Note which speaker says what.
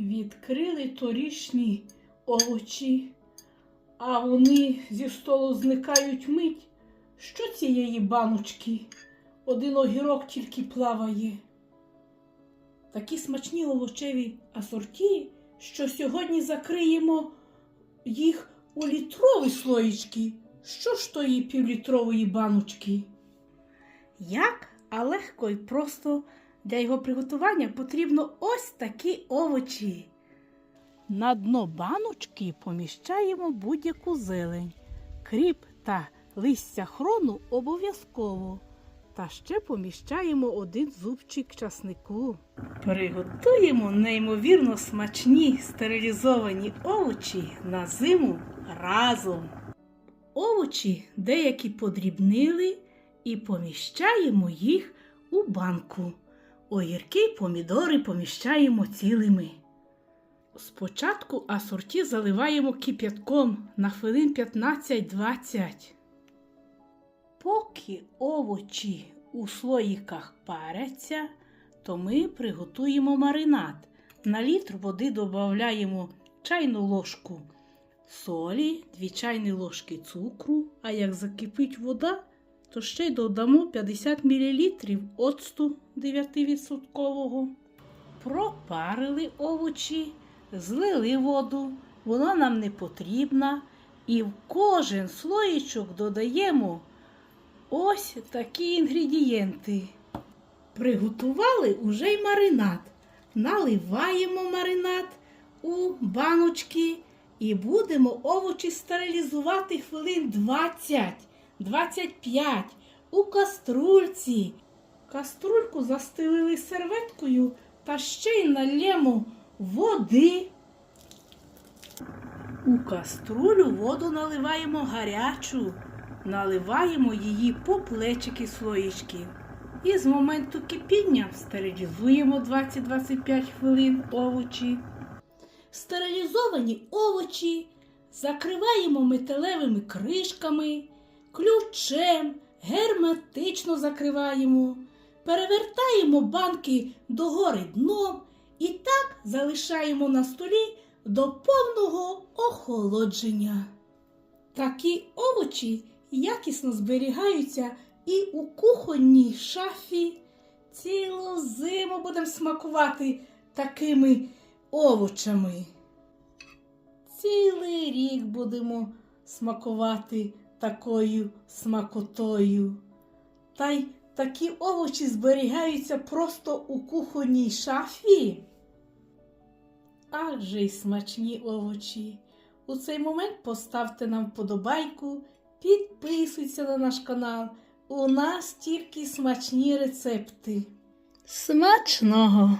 Speaker 1: Відкрили торішні овочі, а вони зі столу зникають мить. Що цієї баночки? Один огірок тільки плаває. Такі смачні овочеві асорті, що сьогодні закриємо їх у літрові слоїчки. Що ж тої півлітрової баночки? Як, а легко і просто для його приготування потрібно ось такі овочі. На дно баночки поміщаємо будь-яку зелень, кріп та листя хрону обов'язково. Та ще поміщаємо один зубчик часнику. Приготуємо неймовірно смачні стерилізовані овочі на зиму разом. Овочі деякі подрібнили і поміщаємо їх у банку. Огірки помідори поміщаємо цілими. Спочатку асорті заливаємо кип'ятком на хвилин 15-20. Поки овочі у слоїках паряться, то ми приготуємо маринад. На літр води додаємо чайну ложку солі, 2 чайні ложки цукру, а як закипить вода, то ще й додамо 50 мл оцту 9%. Пропарили овочі, злили воду, вона нам не потрібна. І в кожен слоєчок додаємо ось такі інгредієнти. Приготували уже й маринад. Наливаємо маринад у баночки і будемо овочі стерилізувати хвилин 20-25 у каструльці. Каструльку застелили серветкою та ще й налємо води. У каструлю воду наливаємо гарячу, наливаємо її по плечики слоїчки. І з моменту кипіння стерилізуємо 20-25 хвилин овочі. Стерилізовані овочі закриваємо металевими кришками, ключем, герметично закриваємо, перевертаємо банки догори дном і так залишаємо на столі до повного охолодження. Такі овочі якісно зберігаються і у кухонній шафі. Цілу зиму будемо смакувати такими овочами. Цілий рік будемо смакувати такою смакотою. Та й такі овочі зберігаються просто у кухонній шафі. Адже й смачні овочі. У цей момент поставте нам вподобайку, підписуйтесь на наш канал. У нас тільки смачні рецепти. Смачного!